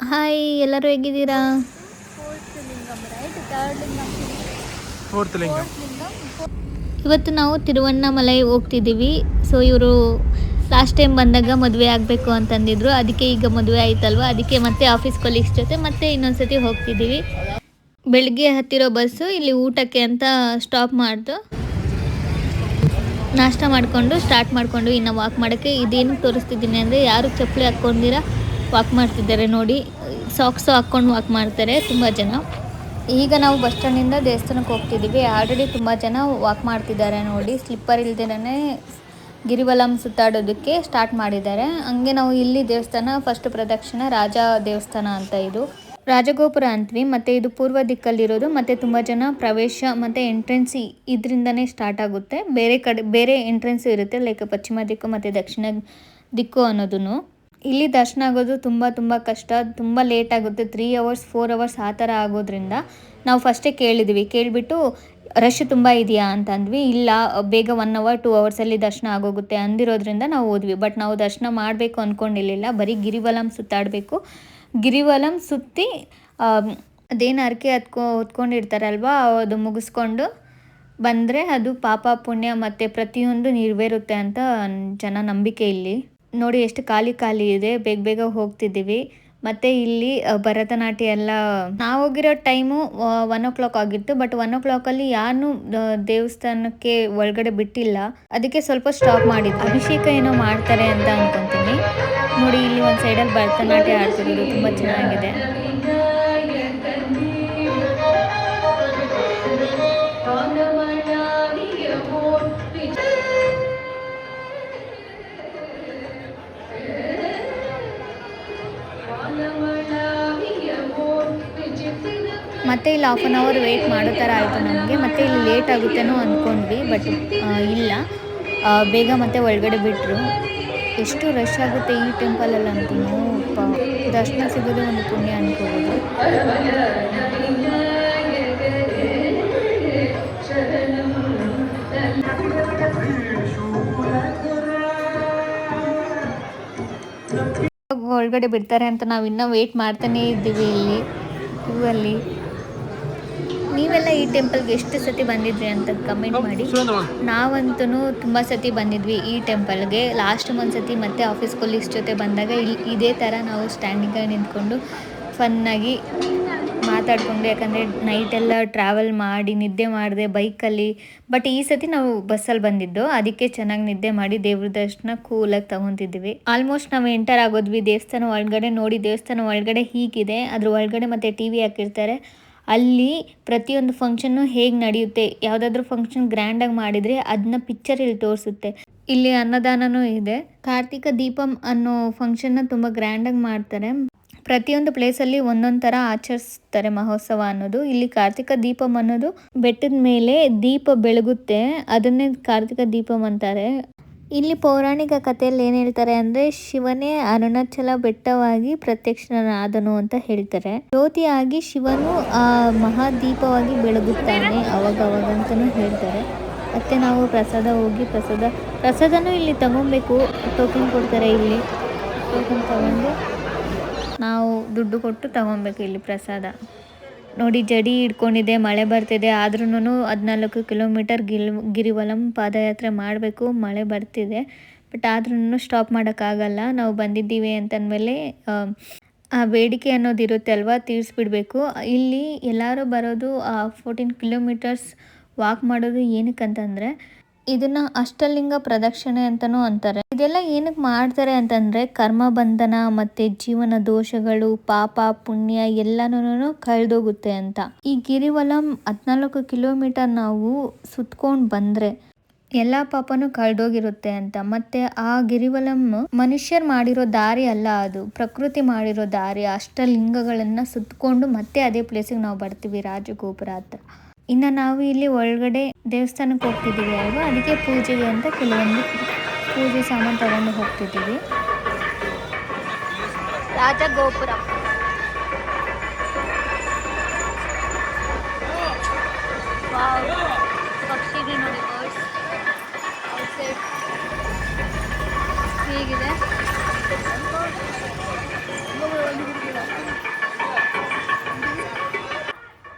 Hi ಎಲ್ಲರೂ ಹೇಗಿದ್ದೀರಾ? ಇವತ್ತು ನಾವು ತಿರುವಣ್ಣಾಮಲೈ ಹೋಗ್ತಿದ್ದೀವಿ. ಸೊ ಇವರು ಲಾಸ್ಟ್ ಟೈಮ್ ಬಂದಾಗ ಮದುವೆ ಆಗಬೇಕು ಅಂತಂದಿದ್ರು. ಅದಕ್ಕೆ ಈಗ ಮದುವೆ ಆಯ್ತಲ್ವ? ಅದಕ್ಕೆ ಮತ್ತೆ ಆಫೀಸ್ ಕೊಲೀಗ್ಸ್ ಜೊತೆ ಮತ್ತೆ ಇನ್ನೊಂದ್ಸತಿ ಹೋಗ್ತಿದ್ದೀವಿ. ಬೆಳಿಗ್ಗೆ ಹತ್ತಿರೋ ಬಸ್ಸು ಇಲ್ಲಿ ಊಟಕ್ಕೆ ಅಂತ ಸ್ಟಾಪ್ ಮಾಡ್ದು. ನಾಷ್ಟ ಮಾಡಿಕೊಂಡು ಸ್ಟಾರ್ಟ್ ಮಾಡಿಕೊಂಡು ಇನ್ನು ವಾಕ್ ಮಾಡೋಕ್ಕೆ ಇದೇನು ತೋರಿಸ್ತಿದ್ದೀನಿ ಅಂದರೆ ಯಾರು ಚಪ್ಪಲಿ ಹಾಕ್ಕೊಂಡಿರ? ವಾಕ್ ಮಾಡ್ತಿದ್ದಾರೆ ನೋಡಿ. ಸಾಕ್ಸು ಹಾಕ್ಕೊಂಡು ವಾಕ್ ಮಾಡ್ತಾರೆ ತುಂಬ ಜನ. ಈಗ ನಾವು ಬಸ್ ಸ್ಟ್ಯಾಂಡಿಂದ ದೇವಸ್ಥಾನಕ್ಕೆ ಹೋಗ್ತಿದ್ದೀವಿ ಆಲ್ರೆಡಿ ತುಂಬ ಜನ ವಾಕ್ ಮಾಡ್ತಿದ್ದಾರೆ ನೋಡಿ. ಸ್ಲಿಪ್ಪರ್ ಇಲ್ದಿರೇ ಗಿರಿವಲಂ ಸುತ್ತಾಡೋದಕ್ಕೆ ಸ್ಟಾರ್ಟ್ ಮಾಡಿದ್ದಾರೆ. ಹಂಗೆ ನಾವು ಇಲ್ಲಿ ದೇವಸ್ಥಾನ ಫಸ್ಟ್ ಪ್ರದಕ್ಷಿಣ ರಾಜ ದೇವಸ್ಥಾನ ಅಂತ ಇದು. ರಾಜಗೋಪುರ ಅಂತೀವಿ. ಮತ್ತು ಇದು ಪೂರ್ವ ದಿಕ್ಕಲ್ಲಿರೋದು. ಮತ್ತು ತುಂಬ ಜನ ಪ್ರವೇಶ ಮತ್ತು ಎಂಟ್ರೆನ್ಸ್ ಇದರಿಂದನೇ ಸ್ಟಾರ್ಟ್ ಆಗುತ್ತೆ. ಬೇರೆ ಕಡೆ, ಬೇರೆ ಎಂಟ್ರೆನ್ಸ್ ಇರುತ್ತೆ. ಲೈಕ್ ಪಶ್ಚಿಮ ದಿಕ್ಕು ಮತ್ತು ದಕ್ಷಿಣ ದಿಕ್ಕು ಅನ್ನೋದನ್ನು ಇಲ್ಲಿ ದರ್ಶನ ಆಗೋದು ತುಂಬ ತುಂಬ ಕಷ್ಟ. ತುಂಬ ಲೇಟ್ ಆಗುತ್ತೆ. ತ್ರೀ ಅವರ್ಸ್ ಫೋರ್ ಅವರ್ಸ್ ಆ ಥರ ಆಗೋದ್ರಿಂದ ನಾವು ಫಸ್ಟೇ ಕೇಳಿದ್ವಿ. ಕೇಳಿಬಿಟ್ಟು ರಶ್ ತುಂಬ ಇದೆಯಾ? ಅಂತ ಅಂದ್ವಿ. ಇಲ್ಲ, ಬೇಗ ಒನ್ ಅವರ್ ಟೂ ಅವರ್ಸಲ್ಲಿ ದರ್ಶನ ಆಗೋಗುತ್ತೆ ಅಂದಿರೋದ್ರಿಂದ ನಾವು ಹೋದ್ವಿ. ಬಟ್ ನಾವು ದರ್ಶನ ಮಾಡಬೇಕು ಅಂದ್ಕೊಂಡಿರಲಿಲ್ಲ ಬರೀ ಗಿರಿವಲಂ ಸುತ್ತಾಡಬೇಕು. ಗಿರಿವಲಂ ಸುತ್ತಿ ಅದೇನು ಅರಕೆ ಹತ್ಕೊ ಹೊತ್ಕೊಂಡಿರ್ತಾರಲ್ವಾ, ಅದು ಮುಗಿಸ್ಕೊಂಡು ಬಂದರೆ ಅದು ಪಾಪ ಪುಣ್ಯ ಮತ್ತು ಪ್ರತಿಯೊಂದು ನೆರವೇರುತ್ತೆ ಅಂತ ಜನ ನಂಬಿಕೆ ಇಲ್ಲಿ. ನೋಡಿ ಎಷ್ಟು ಖಾಲಿ ಖಾಲಿ ಇದೆ, ಬೇಗ ಬೇಗ ಹೋಗ್ತಿದ್ದೀವಿ. ಮತ್ತೆ ಇಲ್ಲಿ ಭರತನಾಟ್ಯ ಎಲ್ಲ ನಾವು ಹೋಗಿರೋ ಟೈಮು ಒನ್ ಓ ಕ್ಲಾಕ್ ಆಗಿತ್ತು. ಬಟ್ ಒನ್ ಓ ಕ್ಲಾಕಲ್ಲಿ ಯಾರು ದೇವಸ್ಥಾನಕ್ಕೆ ಒಳಗಡೆ ಬಿಟ್ಟಿಲ್ಲ. ಅದಕ್ಕೆ ಸ್ವಲ್ಪ ಸ್ಟಾಪ್ ಮಾಡಿದ್ದು. ಅಭಿಷೇಕ ಏನೋ ಮಾಡ್ತಾರೆ ಅಂತ ಅನ್ಕೊಂತೀನಿ. ನೋಡಿ, ಇಲ್ಲಿ ಒಂದು ಸೈಡಲ್ಲಿ ಭರತನಾಟ್ಯ ಆಡ್ತಿರೋದು ತುಂಬಾ ಚೆನ್ನಾಗಿದೆ. ಮತ್ತೆ ಇಲ್ಲಿ ಹಾಫ್ ಆನ್ ಅವರ್ ವೆಯ್ಟ್ ಮಾಡೋ ಥರ ಆಯಿತು ನಮಗೆ. ಮತ್ತೆ ಇಲ್ಲಿ ಲೇಟ್ ಆಗುತ್ತೇನೋ ಅಂದ್ಕೊಂಡ್ವಿ ಬಟ್ ಇಲ್ಲ. ಬೇಗ ಮತ್ತೆ ಒಳಗಡೆ ಬಿಟ್ಟರು ಎಷ್ಟು ರಶ್ ಆಗುತ್ತೆ ಈ ಟೆಂಪಲಲ್ಲಿ ಅಂತೂ ದರ್ಶನ ಸಿಗೋದು ಒಂದು ಪುಣ್ಯ ಅನ್ಕೋಬೋದು. ಒಳಗಡೆ ಬಿಡ್ತಾರೆ ಅಂತ ನಾವು ಇನ್ನೂ ವೆಯ್ಟ್ ಮಾಡ್ತಾನೇ ಇದ್ದೀವಿ ಇಲ್ಲಿ ಇವಲ್ಲಿ ನೀವೆಲ್ಲ ಈ ಟೆಂಪಲ್ಗೆ ಎಷ್ಟು ಸತಿ ಬಂದಿದ್ರಿ ಅಂತ ಕಮೆಂಟ್ ಮಾಡಿ. ನಾವಂತೂ ತುಂಬ ಸತಿ ಬಂದಿದ್ವಿ ಈ ಟೆಂಪಲ್ಗೆ ಲಾಸ್ಟ್ ಒಂದು ಸತಿ ಮತ್ತೆ ಆಫೀಸ್ ಕೊಲೀಸ್ ಜೊತೆ ಬಂದಾಗ ಇಲ್ಲಿ ಇದೇ ಥರ ನಾವು ಸ್ಟ್ಯಾಂಡಿಂಗಾಗಿ ನಿಂತ್ಕೊಂಡು ಫನ್ನಾಗಿ ಮಾತಾಡಿಕೊಂಡು ಯಾಕಂದರೆ ನೈಟೆಲ್ಲ ಟ್ರಾವೆಲ್ ಮಾಡಿ ನಿದ್ದೆ ಮಾಡಿದೆ ಬೈಕಲ್ಲಿ ಬಟ್ ಈ ಸತಿ ನಾವು ಬಸ್ಸಲ್ಲಿ ಬಂದಿದ್ದು. ಅದಕ್ಕೆ ಚೆನ್ನಾಗಿ ನಿದ್ದೆ ಮಾಡಿ ದೇವ್ರ ದರ್ಶನ ಕೂಲಾಗಿ ತಗೊತಿದ್ವಿ ಆಲ್ಮೋಸ್ಟ್ ನಾವು ಎಂಟರ್ ಆಗೋದ್ವಿ. ದೇವಸ್ಥಾನ ಒಳಗಡೆ ನೋಡಿ ದೇವಸ್ಥಾನ ಒಳಗಡೆ ಹೀಗಿದೆ. ಅದ್ರ ಒಳಗಡೆ ಮತ್ತೆ ಟಿ ವಿ ಹಾಕಿರ್ತಾರೆ. ಅಲ್ಲಿ ಪ್ರತಿಯೊಂದು ಫಂಕ್ಷನ್ನು ಹೇಗೆ ನಡೆಯುತ್ತೆ, ಯಾವುದಾದ್ರೂ ಫಂಕ್ಷನ್ ಗ್ರ್ಯಾಂಡಾಗಿ ಮಾಡಿದರೆ ಅದನ್ನ ಪಿಕ್ಚರ್ ಇಲ್ಲಿ ತೋರಿಸುತ್ತೆ. ಇಲ್ಲಿ ಅನ್ನದಾನನೂ ಇದೆ. ಕಾರ್ತಿಕ ದೀಪಂ ಅನ್ನೋ ಫಂಕ್ಷನ್ನ ತುಂಬ ಗ್ರ್ಯಾಂಡಾಗಿ ಮಾಡ್ತಾರೆ. ಪ್ರತಿಯೊಂದು ಪ್ಲೇಸಲ್ಲಿ ಒಂದೊಂದು ಥರ ಆಚರಿಸ್ತಾರೆ ಮಹೋತ್ಸವ ಅನ್ನೋದು. ಇಲ್ಲಿ ಕಾರ್ತಿಕ ದೀಪಂ ಅನ್ನೋದು ಬೆಟ್ಟದ ಮೇಲೆ ದೀಪ ಬೆಳಗುತ್ತೆ. ಅದನ್ನೇ ಕಾರ್ತಿಕ ದೀಪಂ ಅಂತಾರೆ. ಇಲ್ಲಿ ಪೌರಾಣಿಕ ಕಥೆಯಲ್ಲಿ ಏನು ಹೇಳ್ತಾರೆ ಅಂದರೆ, ಶಿವನೇ ಅರುಣಾಚಲ ಬೆಟ್ಟವಾಗಿ ಪ್ರತ್ಯಕ್ಷನಾದನು ಅಂತ ಹೇಳ್ತಾರೆ. ಜ್ಯೋತಿಯಾಗಿ ಶಿವನು ಆ ಮಹಾದೀಪವಾಗಿ ಬೆಳಗುತ್ತಾನೆ ಅವಾಗ ಅವಾಗ ಅಂತಲೂ ಹೇಳ್ತಾರೆ. ಮತ್ತೆ ನಾವು ಪ್ರಸಾದ ಹೋಗಿ ಪ್ರಸಾದ, ಪ್ರಸಾದನೂ ಇಲ್ಲಿ ತಗೊಬೇಕು ಟೋಕನ್ ಕೊಡ್ತಾರೆ ಇಲ್ಲಿ. ಟೋಕನ್ ತಗೊಂಡು ನಾವು ದುಡ್ಡು ಕೊಟ್ಟು ತಗೊಬೇಕು ಇಲ್ಲಿ ಪ್ರಸಾದ. ನೋಡಿ, ಜಡಿ ಹಿಡ್ಕೊಂಡಿದೆ, ಮಳೆ ಬರ್ತಿದೆ. ಆದ್ರೂ ಹದಿನಾಲ್ಕು ಕಿಲೋಮೀಟರ್ ಗಿಲ್, ಗಿರಿವಲಂ ಪಾದಯಾತ್ರೆ ಮಾಡಬೇಕು, ಮಳೆ ಬರ್ತಿದೆ. ಬಟ್ ಆದ್ರೂ ಸ್ಟಾಪ್ ಮಾಡೋಕ್ಕಾಗಲ್ಲ. ನಾವು ಬಂದಿದ್ದೀವಿ ಅಂತಂದಮೇಲೆ, ಆ ಬೇಡಿಕೆ ಅನ್ನೋದು ಇರುತ್ತೆ ಅಲ್ವಾ? ತೀರಿಸ್ಬಿಡ್ಬೇಕು. ಇಲ್ಲಿ ಎಲ್ಲರೂ ಬರೋದು ಫೋರ್ಟೀನ್ ಕಿಲೋಮೀಟರ್ಸ್ ವಾಕ್ ಮಾಡೋದು ಏನಕ್ಕಂತಂದರೆ ಇದನ್ನ ಅಷ್ಟಲಿಂಗ ಪ್ರದಕ್ಷಿಣೆ ಅಂತನೂ ಅಂತಾರೆ. ಇದೆಲ್ಲ ಏನಕ್ಕೆ ಮಾಡ್ತಾರೆ ಅಂತಂದ್ರೆ ಕರ್ಮ ಬಂಧನ ಮತ್ತೆ ಜೀವನ ದೋಷಗಳು, ಪಾಪ, ಪುಣ್ಯ ಎಲ್ಲಾನು ಕಳ್ದೋಗುತ್ತೆ ಅಂತ. ಈ ಗಿರಿವಲಂ ಹದಿನಾಲ್ಕು ಕಿಲೋಮೀಟರ್ ನಾವು ಸುತ್ಕೊಂಡು ಬಂದ್ರೆ ಎಲ್ಲ ಪಾಪನೂ ಕಳ್ದೋಗಿರುತ್ತೆ ಅಂತ. ಮತ್ತೆ ಆ ಗಿರಿವಲಂ ಮನುಷ್ಯರು ಮಾಡಿರೋ ದಾರಿ ಅಲ್ಲ ಅದು. ಪ್ರಕೃತಿ ಮಾಡಿರೋ ದಾರಿ. ಅಷ್ಟಲಿಂಗಗಳನ್ನ ಸುತ್ಕೊಂಡು ಮತ್ತೆ ಅದೇ ಪ್ಲೇಸಿಗೆ ನಾವು ಬರ್ತೀವಿ ರಾಜಗೋಪುರ ಹತ್ರ. ಇನ್ನು ನಾವು ಇಲ್ಲಿ ಒಳಗಡೆ ದೇವಸ್ಥಾನಕ್ಕೆ ಹೋಗ್ತಿದ್ದೀವಿ ಅಲ್ವಾ? ಅದಕ್ಕೆ ಪೂಜೆಗೆ ಅಂತ ಕೆಲವೊಂದು ಪೂಜೆ ಸಾಮಾನು ತಗೊಂಡು ಹೋಗ್ತಿದ್ದೀವಿ. ರಾಜಗೋಪುರ. ಪಕ್ಷಿಗೆ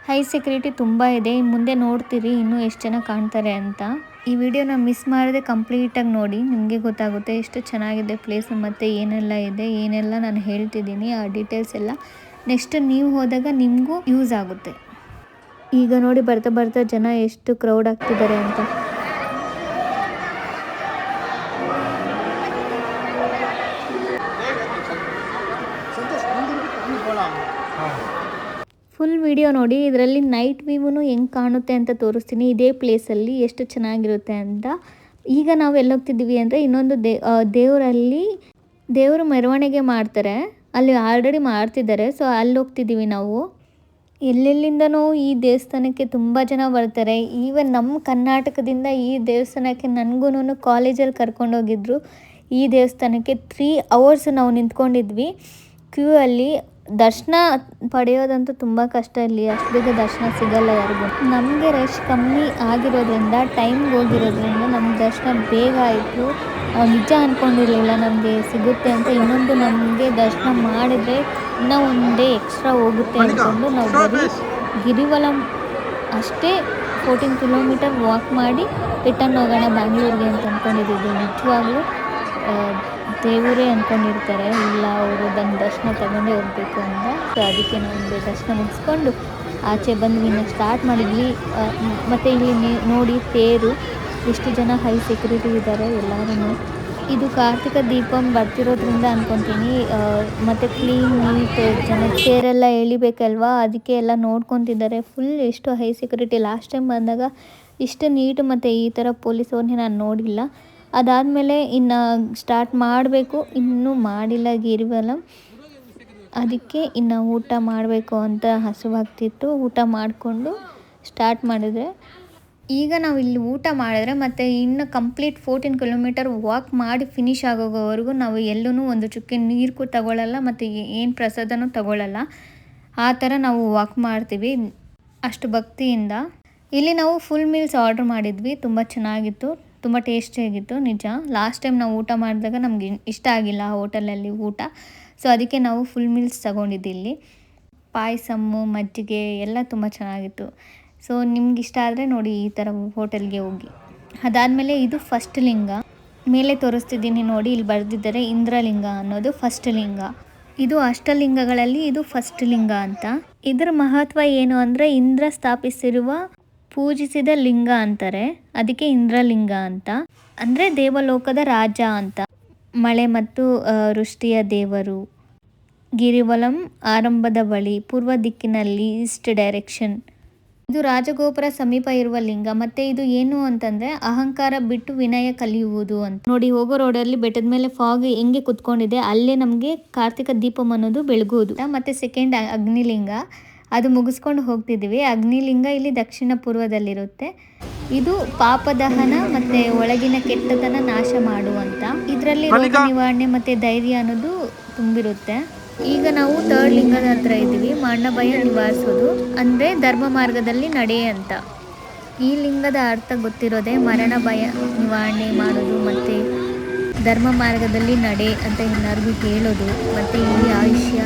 ಹೈ ಸೆಕ್ಯೂರಿಟಿ ತುಂಬ ಇದೆ ಮುಂದೆ ನೋಡ್ತೀರಿ ಇನ್ನೂ ಎಷ್ಟು ಜನ ಕಾಣ್ತಾರೆ ಅಂತ. ಈ ವಿಡಿಯೋನ ಮಿಸ್ ಮಾಡದೆ ಕಂಪ್ಲೀಟಾಗಿ ನೋಡಿ, ನಿಮಗೆ ಗೊತ್ತಾಗುತ್ತೆ ಎಷ್ಟು ಚೆನ್ನಾಗಿದೆ ಪ್ಲೇಸ್ ಮತ್ತು ಏನೆಲ್ಲ ಇದೆ, ಏನೆಲ್ಲ ನಾನು ಹೇಳ್ತಿದ್ದೀನಿ, ಆ ಡೀಟೇಲ್ಸ್ ಎಲ್ಲ ನೆಕ್ಸ್ಟ್ ನೀವು ಹೋದಾಗ ನಿಮಗೂ ಯೂಸ್ ಆಗುತ್ತೆ. ಈಗ ನೋಡಿ ಬರ್ತಾ ಬರ್ತಾ ಜನ ಎಷ್ಟು ಕ್ರೌಡ್ ಆಗ್ತಿದ್ದಾರೆ ಅಂತ. ಫುಲ್ ವಿಡಿಯೋ ನೋಡಿ, ಇದರಲ್ಲಿ ನೈಟ್ ವ್ಯೂನು ಹೆಂಗೆ ಕಾಣುತ್ತೆ ಅಂತ ತೋರಿಸ್ತೀನಿ. ಇದೇ ಪ್ಲೇಸಲ್ಲಿ ಎಷ್ಟು ಚೆನ್ನಾಗಿರುತ್ತೆ ಅಂತ. ಈಗ ನಾವು ಎಲ್ಲೋಗ್ತಿದ್ದೀವಿ ಅಂದರೆ ಇನ್ನೊಂದು ದೇವರಲ್ಲಿ, ದೇವರು ಮೆರವಣಿಗೆ ಮಾಡ್ತಾರೆ. ಅಲ್ಲಿ ಆಲ್ರೆಡಿ ಮಾಡ್ತಿದ್ದಾರೆ ಸೊ ಅಲ್ಲಿ ಹೋಗ್ತಿದ್ದೀವಿ ನಾವು. ಎಲ್ಲೆಲ್ಲಿಂದನೂ ಈ ದೇವಸ್ಥಾನಕ್ಕೆ ತುಂಬ ಜನ ಬರ್ತಾರೆ. ಈವನ್ ನಮ್ಮ ಕರ್ನಾಟಕದಿಂದ ಈ ದೇವಸ್ಥಾನಕ್ಕೆ ನನಗೂ ಕಾಲೇಜಲ್ಲಿ ಕರ್ಕೊಂಡೋಗಿದ್ರು ಈ ದೇವಸ್ಥಾನಕ್ಕೆ ತ್ರೀ ಅವರ್ಸ್ ನಾವು ನಿಂತ್ಕೊಂಡಿದ್ವಿ. ಕ್ಯೂ ಅಲ್ಲಿ ದರ್ಶನ ಪಡೆಯೋದಂತೂ ತುಂಬ ಕಷ್ಟ ಇಲ್ಲಿ. ಅಷ್ಟು ಬೇಗ ದರ್ಶನ ಸಿಗಲ್ಲ ಯಾರಿಗೂ. ನಮಗೆ ರಶ್ ಕಮ್ಮಿ ಆಗಿರೋದ್ರಿಂದ ಟೈಮ್ಗೆ ಹೋಗಿರೋದ್ರಿಂದ ನಮ್ಗೆ ದರ್ಶನ ಬೇಗ ಆಯಿತು. ನಿಜ ಅಂದ್ಕೊಂಡಿರಲಿಲ್ಲ ನಮಗೆ ಸಿಗುತ್ತೆ ಅಂತ. ಇನ್ನೊಂದು ನಮಗೆ ದರ್ಶನ ಮಾಡಿದರೆ ಇನ್ನೂ ಒಂದು ಡೇ ಎಕ್ಸ್ಟ್ರಾ ಹೋಗುತ್ತೆ ಅಂದ್ಕೊಂಡು ನಾವು ಬರೀ ಗಿರಿವಲಂ ಅಷ್ಟೇ ಫೋರ್ಟೀನ್ ಕಿಲೋಮೀಟರ್ ವಾಕ್ ಮಾಡಿ ರಿಟರ್ನ್ ಹೋಗೋಣ ಬ್ಯಾಂಗ್ಳೂರಿಗೆ ಅಂತ ಅಂದ್ಕೊಂಡಿದ್ದೀವಿ ನಿಜವಾಗ್ಲೂ ದೇವರೇ ಅಂದ್ಕೊಂಡಿರ್ತಾರೆ ಇಲ್ಲ, ಅವರು ಬಂದು ದರ್ಶನ ತಗೊಂಡೇ ಹೋಗಬೇಕು ಅಂತ. ಸೊ ಅದಕ್ಕೆ ನಾವು ದರ್ಶನ ಮುಗಿಸ್ಕೊಂಡು ಆಚೆ ಬಂದು ಇನ್ನು ಸ್ಟಾರ್ಟ್ ಮಾಡಿದ್ವಿ. ಮತ್ತು ಇಲ್ಲಿ ನೋಡಿ ತೇರು. ಎಷ್ಟು ಜನ ಹೈ ಸೆಕ್ಯೂರಿಟಿ ಇದ್ದಾರೆ ಎಲ್ಲರೂ ಇದು ಕಾರ್ತಿಕ ದೀಪಂ ಬರ್ತಿರೋದ್ರಿಂದ ಅಂದ್ಕೊತೀನಿ ಮತ್ತು ಕ್ಲೀನ್ ನೀಟ್ ಜನ ತೇರೆಲ್ಲ ಎಳಿಬೇಕಲ್ವಾ? ಅದಕ್ಕೆ ಎಲ್ಲ ನೋಡ್ಕೊತಿದ್ದಾರೆ. ಫುಲ್ ಎಷ್ಟು ಹೈ ಸೆಕ್ಯೂರಿಟಿ ಲಾಸ್ಟ್ ಟೈಮ್ ಬಂದಾಗ ಇಷ್ಟು ನೀಟ್ ಮತ್ತು ಈ ಥರ ಪೊಲೀಸ್ ಅವ್ರನ್ನೇ ನಾನು ನೋಡಿಲ್ಲ. ಅದಾದಮೇಲೆ ಇನ್ನು ಸ್ಟಾರ್ಟ್ ಮಾಡಬೇಕು. ಇನ್ನೂ ಮಾಡಿಲ್ಲ ಗಿರಿವಲ ಅದಕ್ಕೆ ಇನ್ನು ಊಟ ಮಾಡಬೇಕು ಅಂತ ಹಸಿವಾಗ್ತಿತ್ತು. ಊಟ ಮಾಡಿಕೊಂಡು ಸ್ಟಾರ್ಟ್ ಮಾಡಿದ್ರೆ. ಈಗ ನಾವು ಇಲ್ಲಿ ಊಟ ಮಾಡಿದ್ರೆ ಮತ್ತು ಇನ್ನು ಕಂಪ್ಲೀಟ್ ಫೋರ್ಟೀನ್ ಕಿಲೋಮೀಟರ್ ವಾಕ್ ಮಾಡಿ ಫಿನಿಶ್ ಆಗೋವರೆಗೂ ನಾವು ಎಲ್ಲೂ ಒಂದು ಚುಕ್ಕೆ ನೀರು ತಗೊಳ್ಳಲ್ಲ ಮತ್ತು ಏನು ಪ್ರಸಾದನೂ ತಗೊಳ್ಳಲ್ಲ ಆ ಥರ ನಾವು ವಾಕ್ ಮಾಡ್ತೀವಿ ಅಷ್ಟು ಭಕ್ತಿಯಿಂದ. ಇಲ್ಲಿ ನಾವು ಫುಲ್ ಮೀಲ್ಸ್ ಆರ್ಡ್ರ್ ಮಾಡಿದ್ವಿ. ತುಂಬ ಚೆನ್ನಾಗಿತ್ತು. ತುಂಬ ಟೇಸ್ಟಿಯಾಗಿತ್ತು ನಿಜ. ಲಾಸ್ಟ್ ಟೈಮ್ ನಾವು ಊಟ ಮಾಡಿದಾಗ ನಮಗೆ ಇಷ್ಟ ಆಗಿಲ್ಲ ಆ ಹೋಟೆಲಲ್ಲಿ ಊಟ. ಸೊ, ಅದಕ್ಕೆ ನಾವು ಫುಲ್ ಮೀಲ್ಸ್ ತಗೊಂಡಿದ್ದು ಇಲ್ಲಿ. ಪಾಯಸಮ್ಮು, ಮಜ್ಜಿಗೆ ಎಲ್ಲ ತುಂಬ ಚೆನ್ನಾಗಿತ್ತು. ಸೊ, ನಿಮ್ಗೆ ಇಷ್ಟ ಆದರೆ ನೋಡಿ ಈ ಥರ ಹೋಟೆಲ್ಗೆ ಹೋಗಿ. ಅದಾದಮೇಲೆ ಇದು ಫಸ್ಟ್ ಲಿಂಗ. ಮೇಲೆ ತೋರಿಸ್ತಿದ್ದೀನಿ ನೋಡಿ, ಇಲ್ಲಿ ಬರೆದಿದ್ದರೆ ಇಂದ್ರಲಿಂಗ ಅನ್ನೋದು ಫಸ್ಟ್ ಲಿಂಗ. ಇದು ಅಷ್ಟಲಿಂಗಗಳಲ್ಲಿ ಇದು ಫಸ್ಟ್ ಲಿಂಗ ಅಂತ. ಇದರ ಮಹತ್ವ ಏನು ಅಂದರೆ ಇಂದ್ರ ಸ್ಥಾಪಿಸಿರುವ ಪೂಜಿಸಿದ ಲಿಂಗ ಅಂತಾರೆ. ಅದಕ್ಕೆ ಇಂದ್ರಲಿಂಗ ಅಂತ. ಅಂದರೆ ದೇವಲೋಕದ ರಾಜ ಅಂತ. ಮಳೆ ಮತ್ತು ವೃಷ್ಟಿಯ ದೇವರು. ಗಿರಿವಲಂ ಆರಂಭದ ಬಳಿ, ಪೂರ್ವ ದಿಕ್ಕಿನಲ್ಲಿ ಈಸ್ಟ್ ಡೈರೆಕ್ಷನ್. ಇದು ರಾಜಗೋಪುರ ಸಮೀಪ ಇರುವ ಲಿಂಗ. ಮತ್ತೆ ಇದು ಏನು ಅಂತಂದ್ರೆ, ಅಹಂಕಾರ ಬಿಟ್ಟು ವಿನಯ ಕಲಿಯುವುದು ಅಂತ. ನೋಡಿ, ಹೋಗೋ ರೋಡಲ್ಲಿ ಬೆಟ್ಟದ ಮೇಲೆ ಫಾಗ್ ಹೆಂಗೆ ಕುತ್ಕೊಂಡಿದೆ, ಅಲ್ಲೇ ನಮಗೆ ಕಾರ್ತಿಕ ದೀಪಂ ಅನ್ನೋದು ಬೆಳಗುವುದು. ಮತ್ತೆ ಸೆಕೆಂಡ್ ಅಗ್ನಿಲಿಂಗ. ಅದು ಮುಗಿಸ್ಕೊಂಡು ಹೋಗ್ತಿದ್ದೀವಿ. ಅಗ್ನಿಲಿಂಗ ಇಲ್ಲಿ ದಕ್ಷಿಣ ಪೂರ್ವದಲ್ಲಿರುತ್ತೆ. ಇದು ಪಾಪದಹನ ಮತ್ತೆ ಒಳಗಿನ ಕೆಟ್ಟತನ ನಾಶ ಮಾಡುವಂತ. ಇದರಲ್ಲಿ ರೋಗ ನಿವಾರಣೆ ಮತ್ತೆ ಧೈರ್ಯ ಅನ್ನೋದು ತುಂಬಿರುತ್ತೆ. ಈಗ ನಾವು ಥರ್ಡ್ ಲಿಂಗದ ಹತ್ರ ಇದ್ದೀವಿ. ಮರಣ ಭಯ ನಿವಾರಿಸೋದು ಅಂದರೆ ಧರ್ಮ ಮಾರ್ಗದಲ್ಲಿ ನಡೆಯ ಅಂತ. ಈ ಲಿಂಗದ ಅರ್ಥ ಗೊತ್ತಿರೋದೆ ಮರಣ ಭಯ ನಿವಾರಣೆ ಮಾಡೋದು ಮತ್ತು ಧರ್ಮ ಮಾರ್ಗದಲ್ಲಿ ನಡೆ ಅಂತ ಎಲ್ಲರಿಗೂ ಹೇಳೋದು, ಮತ್ತು ಇಲ್ಲಿ ಆಯುಷ್ಯ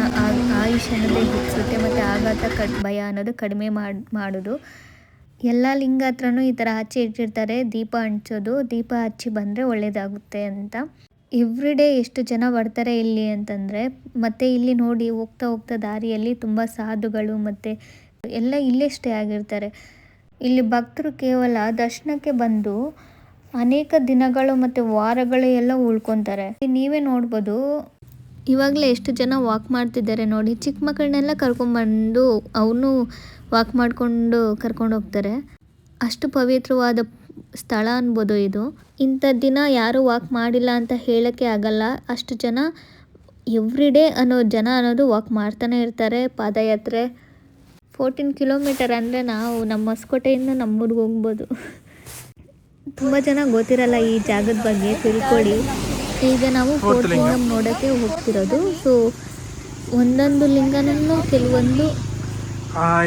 ಆಯುಷ್ ಅನ್ನೋದೇ ಹೆಚ್ಚುತ್ತೆ ಮತ್ತು ಆಘಾತ ಕಟ್ ಭಯ ಅನ್ನೋದು ಕಡಿಮೆ ಮಾಡಿ, ಮಾಡೋದು. ಎಲ್ಲ ಲಿಂಗ ಹತ್ರನೂ ಈ ಥರ ಹಚ್ಚಿ ಇಟ್ಟಿರ್ತಾರೆ, ದೀಪ ಹಂಚೋದು, ದೀಪ ಹಚ್ಚಿ ಬಂದರೆ ಒಳ್ಳೆಯದಾಗುತ್ತೆ ಅಂತ. ಎವ್ರಿ ಡೇ ಎಷ್ಟು ಜನ ಬರ್ತಾರೆ ಇಲ್ಲಿ ಅಂತಂದರೆ, ಮತ್ತು ಇಲ್ಲಿ ನೋಡಿ ಹೋಗ್ತಾ ಹೋಗ್ತಾ ದಾರಿಯಲ್ಲಿ ತುಂಬ ಸಾಧುಗಳು ಮತ್ತು ಎಲ್ಲ ಇಲ್ಲೇ ಸ್ಟೇ ಆಗಿರ್ತಾರೆ. ಇಲ್ಲಿ ಭಕ್ತರು ಕೇವಲ ದರ್ಶನಕ್ಕೆ ಬಂದು ಅನೇಕ ದಿನಗಳು ಮತ್ತು ವಾರಗಳು ಎಲ್ಲ ಉಳ್ಕೊತಾರೆ. ನೀವೇ ನೋಡ್ಬೋದು. ಇವಾಗಲೇ ಎಷ್ಟು ಜನ ವಾಕ್ ಮಾಡ್ತಿದ್ದಾರೆ ನೋಡಿ. ಚಿಕ್ಕ ಮಕ್ಕಳನ್ನೆಲ್ಲ ಕರ್ಕೊಂಡ್ಬಂದು ಅವನು ವಾಕ್ ಮಾಡಿಕೊಂಡು ಕರ್ಕೊಂಡು ಹೋಗ್ತಾರೆ. ಅಷ್ಟು ಪವಿತ್ರವಾದ ಸ್ಥಳ ಅನ್ಬೋದು ಇದು. ಇಂಥ ದಿನ ಯಾರೂ ವಾಕ್ ಮಾಡಿಲ್ಲ ಅಂತ ಹೇಳೋಕ್ಕೆ ಆಗಲ್ಲ. ಅಷ್ಟು ಜನ ಎವ್ರಿ ಡೇ ಅನ್ನೋ ಜನ ಅನ್ನೋದು ವಾಕ್ ಮಾಡ್ತಾನೆ ಇರ್ತಾರೆ ಪಾದಯಾತ್ರೆ. ಫೋರ್ಟೀನ್ ಕಿಲೋಮೀಟರ್ ಅಂದರೆ ನಾವು ನಮ್ಮ ಹೊಸ್ಕೋಟೆಯಿಂದ ನಮ್ಮೂರಿಗೆ ಹೋಗ್ಬೋದು. ತುಂಬ ಜನ ಗೊತ್ತಿರಲ್ಲ ಈ ಜಾಗದ ಬಗ್ಗೆ ತಿಳ್ಕೊಳ್ಳಿ. ಈಗ ನಾವು ಫೋರ್ತ್ ಲಿಂಗಮ್ ನೋಡೋಕ್ಕೆ ಹೋಗ್ತಿರೋದು. ಸೊ ಒಂದೊಂದು ಲಿಂಗನೂ ಕೆಲವೊಂದು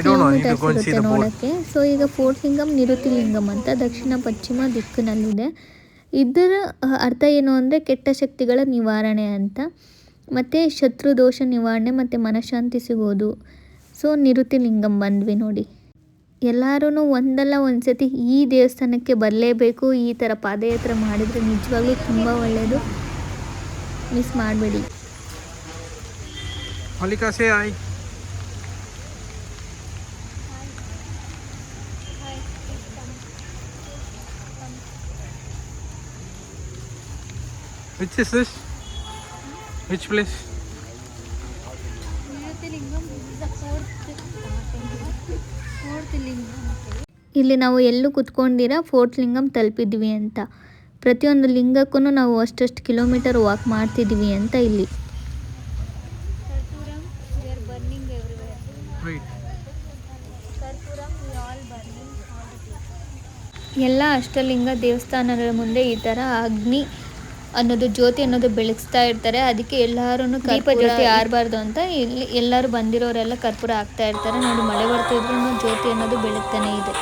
ಕಿಲೋಮೀಟರ್ಸ್ ಇರುತ್ತೆ ನೋಡೋಕ್ಕೆ. ಸೊ ಈಗ ಫೋರ್ಟ್ ಲಿಂಗಮ್ ನಿರುತಿ ಲಿಂಗಮ್ ಅಂತ ದಕ್ಷಿಣ ಪಶ್ಚಿಮ ದಿಕ್ಕಿನಲ್ಲಿದೆ. ಇದರ ಅರ್ಥ ಏನು ಅಂದರೆ ಕೆಟ್ಟ ಶಕ್ತಿಗಳ ನಿವಾರಣೆ ಅಂತ. ಮತ್ತು ಶತ್ರು ದೋಷ ನಿವಾರಣೆ ಮತ್ತು ಮನಃಶಾಂತಿ ಸಿಗೋದು. ಸೊ ನಿರುತಿ ಲಿಂಗಂ ಬಂದ್ವಿ ನೋಡಿ. ಎಲ್ಲರೂ ಒಂದಲ್ಲ ಒಂದು ಸತಿ ಈ ದೇವಸ್ಥಾನಕ್ಕೆ ಬರಲೇಬೇಕು, ಈ ಥರ ಪಾದಯಾತ್ರೆ ಮಾಡಿದರೆ ನಿಜವಾಗ್ಲೂ ತುಂಬ ಒಳ್ಳೆಯದು ಮಿಸ್ ಮಾಡಬೇಡಿ. Which is this? Which place? ಇಲ್ಲಿ ನಾವು ಎಲ್ಲೂ ಕುತ್ಕೊಂಡಿರ ಫೋರ್ಟ್ ಲಿಂಗಮ್ ತಲುಪಿದ್ವಿ ಅಂತ. ಪ್ರತಿಯೊಂದು ಲಿಂಗಕ್ಕೂ ನಾವು ಅಷ್ಟಷ್ಟು ಕಿಲೋಮೀಟರ್ ವಾಕ್ ಮಾಡ್ತಿದ್ವಿ ಅಂತ ಇಲ್ಲಿ. ಎಲ್ಲ ಅಷ್ಟಲಿಂಗ ದೇವಸ್ಥಾನಗಳ ಮುಂದೆ ಈ ಥರ ಅಗ್ನಿ ಅನ್ನೋದು ಜ್ಯೋತಿ ಅನ್ನೋದು ಬೆಳಗಿಸ್ತಾ ಇರ್ತಾರೆ. ಅದಕ್ಕೆ ಎಲ್ಲರೂ ದೀಪ ಜ್ಯೋತಿ. ಆರಬಾರ್ದು ಅಂತ ಇಲ್ಲಿ ಎಲ್ಲರೂ ಬಂದಿರೋರೆಲ್ಲ ಕರ್ಪೂರ ಹಾಕ್ತಾ ಇರ್ತಾರೆ. ನೋಡಿ ಮಳೆ ಬರ್ತಿದ್ರು ಜ್ಯೋತಿ ಅನ್ನೋದು ಬೆಳಗ್ತಾನೆ ಇದೆ.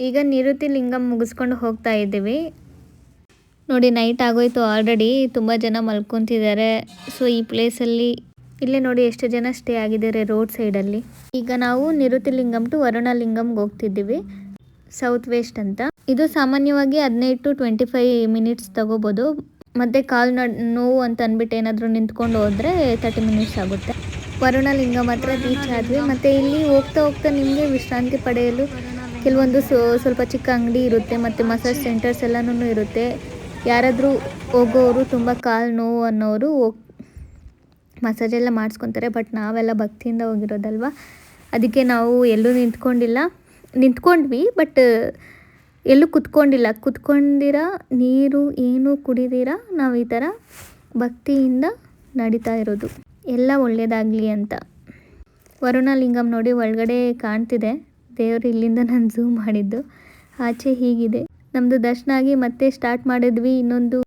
ಈಗ ನಿರುತಿ ಲಿಂಗಂ ಮುಗಿಸ್ಕೊಂಡು ಹೋಗ್ತಾ ಇದ್ದೀವಿ. ನೋಡಿ ನೈಟ್ ಆಗೋಯ್ತು ಆಲ್ರೆಡಿ ತುಂಬ ಜನ ಮಲ್ಕೊತಿದ್ದಾರೆ. ಸೊ ಈ ಪ್ಲೇಸಲ್ಲಿ ಇಲ್ಲೇ ನೋಡಿ ಎಷ್ಟು ಜನ ಸ್ಟೇ ಆಗಿದ್ದಾರೆ ರೋಡ್ ಸೈಡ್ ಅಲ್ಲಿ. ಈಗ ನಾವು ನಿರುತಿ ಲಿಂಗಮ್ ಟು ವರುಣ ಲಿಂಗಂ ಹೋಗ್ತಿದ್ದೀವಿ ಸೌತ್ ವೆಸ್ಟ್ ಅಂತ. ಇದು ಸಾಮಾನ್ಯವಾಗಿ ಹದಿನೈದು ಟು ಟ್ವೆಂಟಿ ಫೈವ್ ಮಿನಿಟ್ಸ್ ತಗೋಬೋದು. ಮತ್ತೆ ಕಾಲು ನೋವು ಅಂತ ಅಂದ್ಬಿಟ್ಟು ಏನಾದರೂ ನಿಂತ್ಕೊಂಡು ಹೋದ್ರೆ ತರ್ಟಿ ಮಿನಿಟ್ಸ್ ಆಗುತ್ತೆ. ವರುಣ ಲಿಂಗ ಹತ್ರ ರೀಚ್ ಆದ್ವಿ. ಮತ್ತೆ ಇಲ್ಲಿ ಹೋಗ್ತಾ ಹೋಗ್ತಾ ನಿಮಗೆ ವಿಶ್ರಾಂತಿ ಪಡೆಯಲು ಕೆಲವೊಂದು ಸ್ವಲ್ಪ ಚಿಕ್ಕ ಅಂಗಡಿ ಇರುತ್ತೆ, ಮತ್ತು ಮಸಾಜ್ ಸೆಂಟರ್ಸ್ ಎಲ್ಲನೂ ಇರುತ್ತೆ. ಯಾರಾದರೂ ಹೋಗೋರು ತುಂಬ ಕಾಲು ನೋವು ಅನ್ನೋರು ಮಸಾಜ್ ಎಲ್ಲ ಮಾಡಿಸ್ಕೊತಾರೆ ಬಟ್ ನಾವೆಲ್ಲ ಭಕ್ತಿಯಿಂದ ಹೋಗಿರೋದಲ್ವ? ಅದಕ್ಕೆ ನಾವು ಎಲ್ಲೂ ನಿಂತ್ಕೊಂಡಿಲ್ಲ. ನಿಂತ್ಕೊಂಡ್ವಿ ಬಟ್ ಎಲ್ಲೂ ಕುತ್ಕೊಂಡಿಲ್ಲ. ಕುತ್ಕೊಂಡಿರ, ನೀರು, ಏನು ಕುಡಿದಿರ, ನಾವು ಈ ಥರ ಭಕ್ತಿಯಿಂದ ನಡೀತಾ ಇರೋದು. ಎಲ್ಲ ಒಳ್ಳೆಯದಾಗಲಿ ಅಂತ. ವರುಣ ಲಿಂಗಂ ನೋಡಿ ಒಳಗಡೆ ಕಾಣ್ತಿದೆ. ದೇವರು ಇಲ್ಲಿಂದ ನಾನು ಝೂಮ್ ಮಾಡಿದ್ದು. ಆಚೆ ಹೀಗಿದೆ. ನಮ್ಮದು ದರ್ಶನ ಆಗಿ ಮತ್ತೆ ಸ್ಟಾರ್ಟ್ ಮಾಡಿದ್ವಿ ಇನ್ನೊಂದು.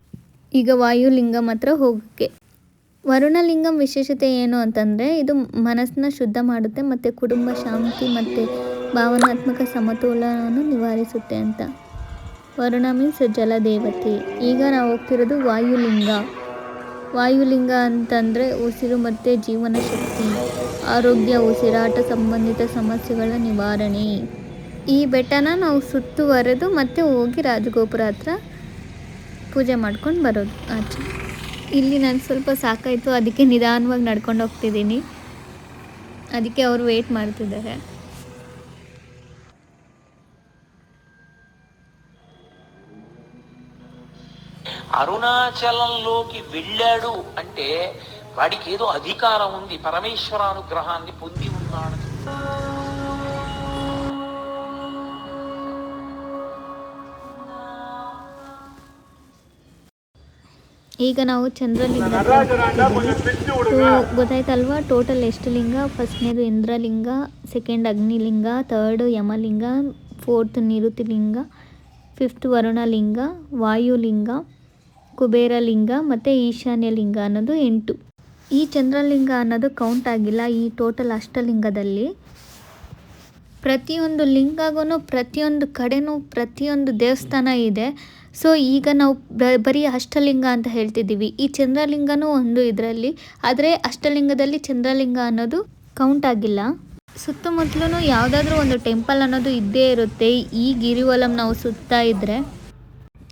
ಈಗ ವಾಯುಲಿಂಗಂ ಹತ್ರ ಹೋಗೋಕ್ಕೆ. ವರುಣಲಿಂಗಂ ವಿಶೇಷತೆ ಏನು ಅಂತಂದರೆ, ಇದು ಮನಸ್ಸನ್ನ ಶುದ್ಧ ಮಾಡುತ್ತೆ ಮತ್ತು ಕುಟುಂಬ ಶಾಂತಿ ಮತ್ತು ಭಾವನಾತ್ಮಕ ಸಮತೋಲನವನ್ನು ನಿವಾರಿಸುತ್ತೆ ಅಂತ. ವರುಣ ಮೀನ್ಸ್ ಜಲದೇವತೆ ಈಗ ನಾವು ಹೋಗ್ತಿರೋದು ವಾಯುಲಿಂಗ. ವಾಯುಲಿಂಗ ಅಂತಂದರೆ ಉಸಿರು ಮತ್ತು ಜೀವನ ಶಕ್ತಿ, ಆರೋಗ್ಯ, ಉಸಿರಾಟ ಸಂಬಂಧಿತ ಸಮಸ್ಯೆಗಳ ನಿವಾರಣೆ. ಈ ಬೆಟ್ಟನ ನಾವು ಸುತ್ತುವರೆದು ಮತ್ತೆ ಹೋಗಿ ರಾಜಗೋಪುರ ಹತ್ರ ಪೂಜೆ ಮಾಡ್ಕೊಂಡು ಬರೋದು ಆಚೆ. ಇಲ್ಲಿ ನಾನು ಸ್ವಲ್ಪ ಸಾಕಾಯಿತು ಅದಕ್ಕೆ ನಿಧಾನವಾಗಿ ನಡ್ಕೊಂಡು ಹೋಗ್ತಿದ್ದೀನಿ ಅದಕ್ಕೆ ಅವರು ವೆಯ್ಟ್ ಮಾಡ್ತಿದ್ದಾರೆ అరుణాచలంలోకి వెళ్ళాడు అంటే వాడికి ఏదో అధికారం ఉంది పరమేశ్వర అనుగ్రహాన్ని పొంది ఉన్నాడు ಈಗ ನಾವು ಚಂದ್ರಲಿಂಗ ಗೊತ್ತಾಯ್ತಲ್ವಾ? ಟೋಟಲ್ ಎಷ್ಟು ಲಿಂಗ? ಫಸ್ಟ್ನೇದು Indralinga second Agnilinga third Yamalinga fourth Nirutilinga fifth Varunalinga, Vayulinga, Kuberalinga ಮತ್ತು ಈಶಾನ್ಯ ಲಿಂಗ ಅನ್ನೋದು ಎಂಟು. ಈ ಚಂದ್ರಲಿಂಗ ಅನ್ನೋದು ಕೌಂಟ್ ಆಗಿಲ್ಲ. ಈ ಟೋಟಲ್ ಅಷ್ಟಲಿಂಗದಲ್ಲಿ ಪ್ರತಿಯೊಂದು ಲಿಂಗಗೂ ಪ್ರತಿಯೊಂದು ಕಡೆನೂ ಪ್ರತಿಯೊಂದು ದೇವಸ್ಥಾನ ಇದೆ. ಸೊ ಈಗ ನಾವು ಬರೀ ಅಷ್ಟಲಿಂಗ ಅಂತ ಹೇಳ್ತಿದ್ದೀವಿ. ಈ ಚಂದ್ರಲಿಂಗನೂ ಒಂದು ಇದರಲ್ಲಿ. ಆದರೆ ಅಷ್ಟಲಿಂಗದಲ್ಲಿ ಚಂದ್ರಲಿಂಗ ಅನ್ನೋದು ಕೌಂಟ್ ಆಗಿಲ್ಲ. ಸುತ್ತಮುತ್ತಲೂ ಯಾವುದಾದ್ರೂ ಒಂದು ಟೆಂಪಲ್ ಅನ್ನೋದು ಇದ್ದೇ ಇರುತ್ತೆ. ಈ ಗಿರಿವಲಂ ನಾವು ಸುತ್ತಾ ಇದ್ದರೆ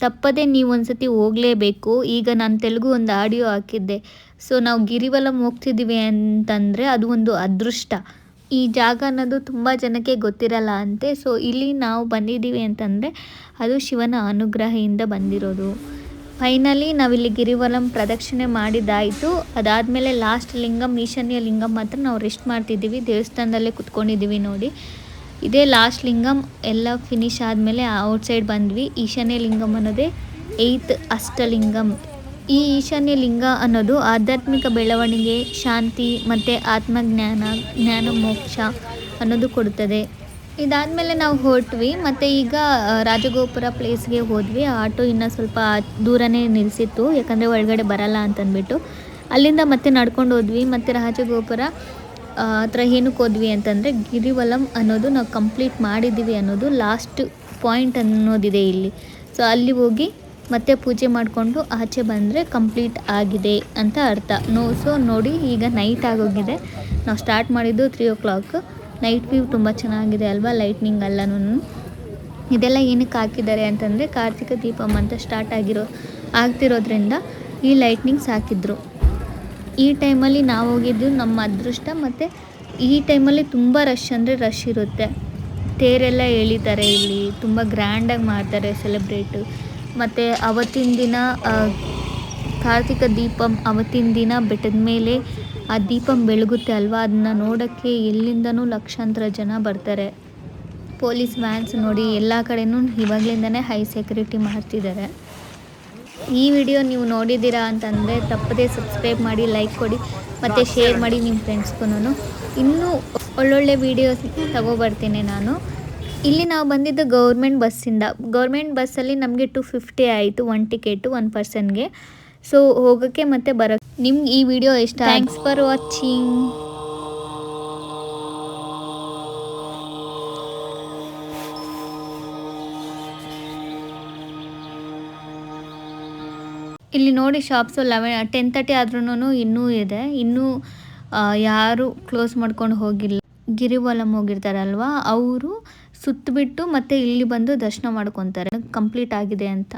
ತಪ್ಪದೆ ನೀವು ಒಂದ್ಸತಿ ಹೋಗಲೇಬೇಕು. ಈಗ ನಾನು ತೆಲುಗು ಒಂದು ಆಡಿಯೋ ಹಾಕಿದ್ದೆ. ಸೊ ನಾವು ಗಿರಿವಲಂ ಹೋಗ್ತಿದ್ದೀವಿ ಅಂತಂದರೆ ಅದು ಒಂದು ಅದೃಷ್ಟ. ಈ ಜಾಗ ಅನ್ನೋದು ತುಂಬ ಜನಕ್ಕೆ ಗೊತ್ತಿರಲ್ಲ ಅಂತೆ. ಸೊ ಇಲ್ಲಿ ನಾವು ಬಂದಿದ್ದೀವಿ ಅಂತಂದರೆ ಅದು ಶಿವನ ಅನುಗ್ರಹದಿಂದ ಬಂದಿರೋದು. ಫೈನಲಿ ನಾವಿಲ್ಲಿ ಗಿರಿವಲಂ ಪ್ರದಕ್ಷಿಣೆ ಮಾಡಿದ್ದಾಯಿತು. ಅದಾದಮೇಲೆ ಲಾಸ್ಟ್ ಲಿಂಗಂ, ಈಶಾನ್ಯ ಲಿಂಗಂ ಮಾತ್ರ ನಾವು ರೆಸ್ಟ್ ಮಾಡ್ತಿದ್ದೀವಿ. ದೇವಸ್ಥಾನದಲ್ಲೇ ಕುತ್ಕೊಂಡಿದ್ದೀವಿ ನೋಡಿ. ಇದೇ ಲಾಸ್ಟ್ ಲಿಂಗಂ, ಎಲ್ಲ ಫಿನಿಶ್ ಆದಮೇಲೆ ಔಟ್ಸೈಡ್ ಬಂದ್ವಿ. ಈಶಾನ್ಯ ಲಿಂಗಂ ಅನ್ನೋದೇ ಏಯ್ತ್ ಅಷ್ಟಲಿಂಗಂ ಈ ಈಶಾನ್ಯ ಲಿಂಗ ಅನ್ನೋದು ಆಧ್ಯಾತ್ಮಿಕ ಬೆಳವಣಿಗೆ, ಶಾಂತಿ ಮತ್ತು ಆತ್ಮಜ್ಞಾನ, ಜ್ಞಾನ ಮೋಕ್ಷ ಅನ್ನೋದು ಕೊಡುತ್ತದೆ. ಇದಾದಮೇಲೆ ನಾವು ಹೊರಟ್ವಿ, ಮತ್ತು ಈಗ ರಾಜಗೋಪುರ ಪ್ಲೇಸ್ಗೆ ಹೋದ್ವಿ. ಆಟೋ ಇನ್ನೂ ಸ್ವಲ್ಪ ದೂರನೇ ನಿಲ್ಲಿಸಿತ್ತು ಯಾಕಂದರೆ ಒಳಗಡೆ ಬರಲ್ಲ ಅಂತಂದ್ಬಿಟ್ಟು. ಅಲ್ಲಿಂದ ಮತ್ತೆ ನಡ್ಕೊಂಡು ಹೋದ್ವಿ, ಮತ್ತು ರಾಜಗೋಪುರ ಹತ್ರ ಏನಕ್ಕೆ ಹೋದ್ವಿ ಅಂತಂದರೆ ಗಿರಿವಲಂ ಅನ್ನೋದು ನಾವು ಕಂಪ್ಲೀಟ್ ಮಾಡಿದ್ದೀವಿ ಅನ್ನೋದು ಲಾಸ್ಟ್ ಪಾಯಿಂಟ್ ಅನ್ನೋದಿದೆ ಇಲ್ಲಿ. ಸೊ ಅಲ್ಲಿ ಹೋಗಿ ಮತ್ತೆ ಪೂಜೆ ಮಾಡಿಕೊಂಡು ಆಚೆ ಬಂದರೆ ಕಂಪ್ಲೀಟ್ ಆಗಿದೆ ಅಂತ ಅರ್ಥ. ನೋ, ಸೊ ನೋಡಿ, ಈಗ ನೈಟ್ ಆಗೋಗಿದೆ. ನಾವು ಸ್ಟಾರ್ಟ್ ಮಾಡಿದ್ದು three o'clock night view ತುಂಬ ಚೆನ್ನಾಗಿದೆ ಅಲ್ವಾ ಲೈಟ್ನಿಂಗ್ ಎಲ್ಲನೂ ಇದೆಲ್ಲ ಏನಕ್ಕೆ ಹಾಕಿದ್ದಾರೆ ಅಂತಂದರೆ ಕಾರ್ತಿಕ ದೀಪಂ ಅಂತ ಸ್ಟಾರ್ಟ್ ಆಗಿರೋ, ಆಗ್ತಿರೋದ್ರಿಂದ ಈ ಲೈಟ್ನಿಂಗ್ಸ್ ಹಾಕಿದ್ರು. ಈ ಟೈಮಲ್ಲಿ ನಾವು ಹೋಗಿದ್ದು ನಮ್ಮ ಅದೃಷ್ಟ ಮತ್ತು ಈ ಟೈಮಲ್ಲಿ ತುಂಬ ರಶ್ ಅಂದರೆ ರಶ್ ಇರುತ್ತೆ. ತೇರೆಲ್ಲ ಎಳಿತಾರೆ ಇಲ್ಲಿ, ತುಂಬ ಗ್ರ್ಯಾಂಡಾಗಿ ಮಾಡ್ತಾರೆ ಸೆಲೆಬ್ರೇಟು ಮತ್ತು ಅವತ್ತಿನ ದಿನ ಕಾರ್ತಿಕ ದೀಪಂ ಅವತ್ತಿನ ದಿನ ಬೆಟ್ಟದ ಮೇಲೆ ಆ ದೀಪಂ ಬೆಳಗುತ್ತೆ ಅಲ್ವಾ? ಅದನ್ನ ನೋಡೋಕ್ಕೆ ಎಲ್ಲಿಂದನೂ ಲಕ್ಷಾಂತರ ಜನ ಬರ್ತಾರೆ. ಪೊಲೀಸ್ ವ್ಯಾನ್ಸ್ ನೋಡಿ ಎಲ್ಲ ಕಡೆನೂ ಇವಾಗಲಿಂದನೇ ಹೈ ಸೆಕ್ಯೂರಿಟಿ ಮಾಡ್ತಿದ್ದಾರೆ. ಈ ವಿಡಿಯೋ ನೀವು ನೋಡಿದ್ದೀರಾ ಅಂತಂದರೆ ತಪ್ಪದೇ ಸಬ್ಸ್ಕ್ರೈಬ್ ಮಾಡಿ ಲೈಕ್ ಕೊಡಿ ಮತ್ತು ಶೇರ್ ಮಾಡಿ ನಿಮ್ಮ ಫ್ರೆಂಡ್ಸ್ಗೂ ಇನ್ನೂ ಒಳ್ಳೊಳ್ಳೆ ವೀಡಿಯೋಸ್ ತಗೋಬರ್ತೀನಿ ನಾನು. ಇಲ್ಲಿ ನಾವು ಬಂದಿದ್ದು ಗೌರ್ಮೆಂಟ್ ಬಸ್ಸಿಂದ. ಗೌರ್ಮೆಂಟ್ ಬಸ್ಸಲ್ಲಿ ನಮಗೆ ಟು ಫಿಫ್ಟಿ ಆಯಿತು ಒನ್ ಟಿಕೆಟು ಒನ್ ಪರ್ಸನ್ಗೆ ಸೊ ಹೋಗೋಕ್ಕೆ ಮತ್ತೆ ಬರೋಕ್ಕೆ ನಿಮ್ಗೆ ಈ ವಿಡಿಯೋ ಇಷ್ಟ? ಥ್ಯಾಂಕ್ಸ್ ಫಾರ್ ವಾಚಿಂಗ್ ಇಲ್ಲಿ ನೋಡಿ ಶಾಪ್ಸು ಲೆವೆನ್ ಟೆನ್ ತರ್ಟಿ ಆದ್ರೂ ಇನ್ನೂ ಇದೆ. ಇನ್ನೂ ಯಾರು ಕ್ಲೋಸ್ ಮಾಡ್ಕೊಂಡು ಹೋಗಿಲ್ಲ. ಗಿರಿವಲಂ ಹೋಗಿರ್ತಾರಲ್ವಾ, ಅವರು ಸುತ್ತಬಿಟ್ಟು ಮತ್ತೆ ಇಲ್ಲಿ ಬಂದು ದರ್ಶನ ಮಾಡ್ಕೊಂತಾರೆ. ಕಂಪ್ಲೀಟ್ ಆಗಿದೆ ಅಂತ.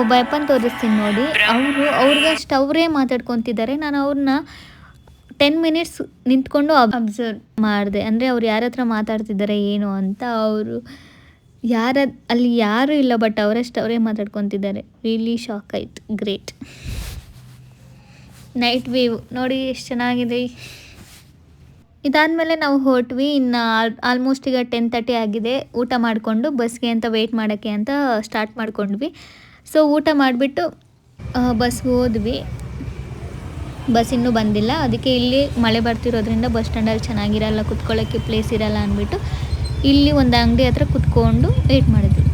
ಒಬ್ಬ ತೋರಿಸ್ತೀನಿ ನೋಡಿ. ಅವರು ಅವ್ರಿಗಷ್ಟು ಅವರೇ ಮಾತಾಡ್ಕೊತಿದ್ದಾರೆ. ನಾನು ಅವ್ರನ್ನ ಟೆನ್ ಮಿನಿಟ್ಸ್ ನಿಂತ್ಕೊಂಡು ಅಬ್ಸರ್ವ್ ಮಾಡಿದೆ. ಅಂದರೆ ಅವ್ರು ಯಾರ ಹತ್ರ ಮಾತಾಡ್ತಿದ್ದಾರೆ, ಏನು ಅಂತ ಅವರು ಯಾರ ಅಲ್ಲಿ ಯಾರೂ ಇಲ್ಲ ಬಟ್ ಅವರಷ್ಟು ಅವರೇ ಮಾತಾಡ್ಕೊತಿದ್ದಾರೆ. ರಿಯಲಿ ಶಾಕ್ ಆಯ್ತು. ಗ್ರೇಟ್ ನೈಟ್ ವ್ಯೂ ನೋಡಿ ಎಷ್ಟು ಚೆನ್ನಾಗಿದೆ. ಇದಾದಮೇಲೆ ನಾವು ಹೊರಟ್ವಿ. ಇನ್ನು ಆಲ್ಮೋಸ್ಟ್ ಈಗ ಟೆನ್ ತರ್ಟಿ ಆಗಿದೆ. ಊಟ ಮಾಡಿಕೊಂಡು ಬಸ್ಗೆ ಅಂತ ವೆಯ್ಟ್ ಮಾಡೋಕ್ಕೆ ಅಂತ ಸ್ಟಾರ್ಟ್ ಮಾಡ್ಕೊಂಡ್ವಿ. ಸೊ ಊಟ ಮಾಡಿಬಿಟ್ಟು ಬಸ್ಗೆ ಹೋದ್ವಿ. ಬಸ್ ಇನ್ನೂ ಬಂದಿಲ್ಲ. ಅದಕ್ಕೆ ಇಲ್ಲಿ ಮಳೆ ಬರ್ತಿರೋದ್ರಿಂದ ಬಸ್ ಸ್ಟ್ಯಾಂಡಲ್ಲಿ ಚೆನ್ನಾಗಿರಲ್ಲ ಕುತ್ಕೊಳ್ಳೋಕ್ಕೆ ಪ್ಲೇಸ್ ಇರಲ್ಲ ಅಂದ್ಬಿಟ್ಟು, ಇಲ್ಲಿ ಒಂದು ಅಂಗಡಿ ಹತ್ರ ಕುತ್ಕೊಂಡು ವೆಯ್ಟ್ ಮಾಡಿದ್ವಿ.